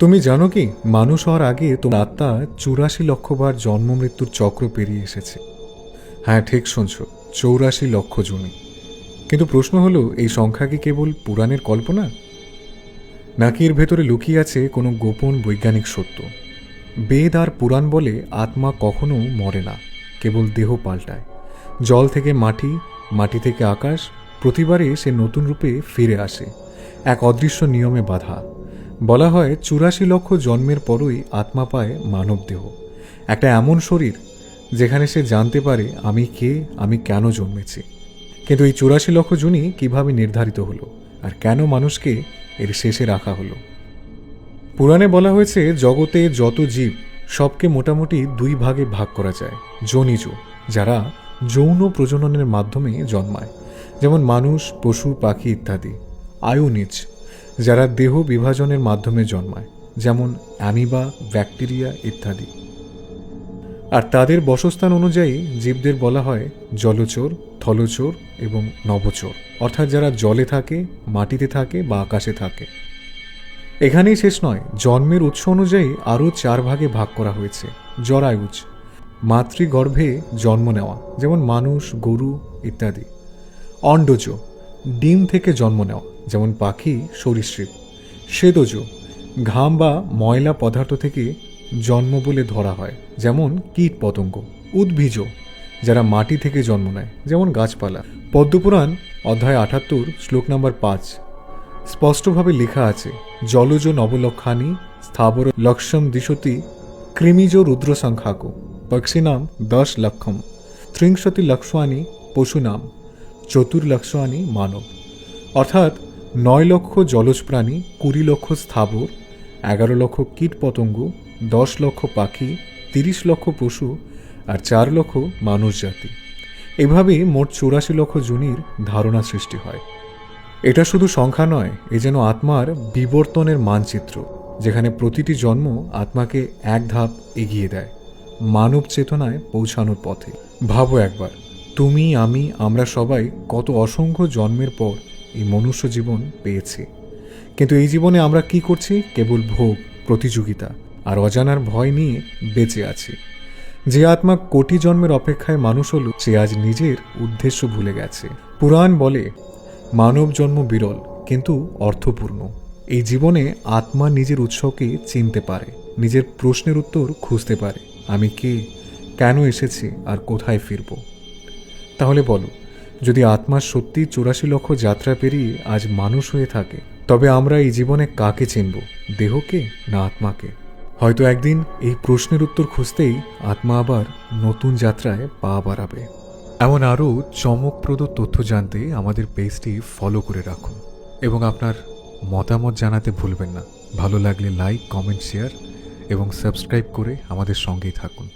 তুমি জানো কি? মানুষ হওয়ার আগে তোমার আত্মা চুরাশি লক্ষবার জন্ম মৃত্যুর চক্র পেরিয়ে এসেছে। হ্যাঁ ঠিক শুনছ, চৌরাশি লক্ষ জমি কিন্তু প্রশ্ন হলো, এই সংখ্যা কি কেবল পুরাণের কল্পনা? নাকি এর ভেতরে লুকিয়ে আছে কোনো গোপন বৈজ্ঞানিক সত্য? বেদ আর পুরাণ বলে আত্মা কখনো মরে না, কেবল দেহ পাল্টায়। জল থেকে মাটি মাটি থেকে আকাশ, প্রতিবারে সে নতুন রূপে ফিরে আসে। এক অদৃশ্য নিয়মে বাধা। বলা হয় চুরাশি লক্ষ জন্মের পরই আত্মা পায় মানব দেহ একটা এমন শরীর যেখানে সে জানতে পারে, আমি কে, আমি কেন জন্মেছি। কিন্তু এই চুরাশি লক্ষ জনই কীভাবে নির্ধারিত হলো আর কেন মানুষকে এর শেষে রাখা হলো? পুরাণে বলা হয়েছে, জগতে যত জীব, সবকে মোটামুটি দুই ভাগে ভাগ করা যায়, জনিজ, যারা যৌন প্রজননের মাধ্যমে জন্মায়, যেমন মানুষ, পশু, পাখি ইত্যাদি। আয়ুনিজ যারা দেহ বিভাজনের মাধ্যমে জন্মায়, যেমন অ্যামিবা, ব্যাকটেরিয়া ইত্যাদি। আর তাদের বসস্থান অনুযায়ী জীবদের বলা হয় জলচর, থলচর এবং নবচর অর্থাৎ যারা জলে থাকে, মাটিতে থাকে বা আকাশে থাকে। এখানেই শেষ নয়, জন্মের উৎস অনুযায়ী আরও চার ভাগে ভাগ করা হয়েছে। জরায়ুজ, মাতৃগর্ভে জন্ম নেওয়া, যেমন মানুষ, গরু ইত্যাদি। অন্ডজ ডিম থেকে জন্ম নেওয়া, যেমন পাখি, সরীসৃপ, সেদজ, ঘাম বা ময়লা পদার্থ থেকে জন্ম বলে ধরা হয়, যেমন কীট পতঙ্গ উদ্ভিজ যারা মাটি থেকে জন্ম নেয়, যেমন গাছপালা। পদ্মপুরাণ, অধ্যায় আটাত্তর, শ্লোক নাম্বার পাঁচ। স্পষ্টভাবে লেখা আছে, জলজ নবলক্ষানি স্থাবর লক্ষম দিশতি কৃমিজ রুদ্র পক্ষী নাম দশ লক্ষম, ত্রিংশতি লক্ষানি পশুনাম চতুর্লক্ষানি মানব। অর্থাৎ নয় লক্ষ জলজ প্রাণী, কুড়ি লক্ষ স্থাবর, এগারো লক্ষ কীট পতঙ্গ, দশ লক্ষ পাখি, তিরিশ লক্ষ পশু আর চার লক্ষ মানুষ জাতি। এভাবে মোট চৌরাশি লক্ষ জনির ধারণা সৃষ্টি হয়। এটা শুধু সংখ্যা নয়, এ যেন আত্মার বিবর্তনের মানচিত্র, যেখানে প্রতিটি জন্ম আত্মাকে এক ধাপ এগিয়ে দেয়, মানব চেতনায় পৌঁছানোর পথে। ভাবো একবার তুমি, আমি, আমরা সবাই কত অসংখ্য জন্মের পর এই মনুষ্য জীবন পেয়েছি। কিন্তু এই জীবনে আমরা কি করছি? কেবল ভোগ, প্রতিযোগিতা আর অজানার ভয় নিয়ে বেঁচে আছি। যে আত্মা কোটি জন্মের অপেক্ষায় মানুষ হলো, সে আজ নিজের উদ্দেশ্য ভুলে গেছে। পুরাণ বলে, মানব জন্ম বিরল, কিন্তু অর্থপূর্ণ। এই জীবনে আত্মা নিজের উৎসকে চিনতে পারে, নিজের প্রশ্নের উত্তর খুঁজতে পারে, আমি কে, কেন এসেছি আর কোথায় ফিরব? তাহলে বলো, যদি আত্মা সত্যি চুরাশি লক্ষ যাত্রা পেরিয়ে আজ মানুষ হয়ে থাকে, তবে আমরা এই জীবনে কাকে চিনব, দেহকে না আত্মাকে? হয়তো একদিন এই প্রশ্নের উত্তর খুঁজতেই আত্মা আবার নতুন যাত্রায় পা বাড়াবে। এমন আরও চমকপ্রদ তথ্য জানতে আমাদের পেজটি ফলো করে রাখুন এবং আপনার মতামত জানাতে ভুলবেন না। ভালো লাগলে লাইক কমেন্ট শেয়ার এবং সাবস্ক্রাইব করে আমাদের সঙ্গেই থাকুন।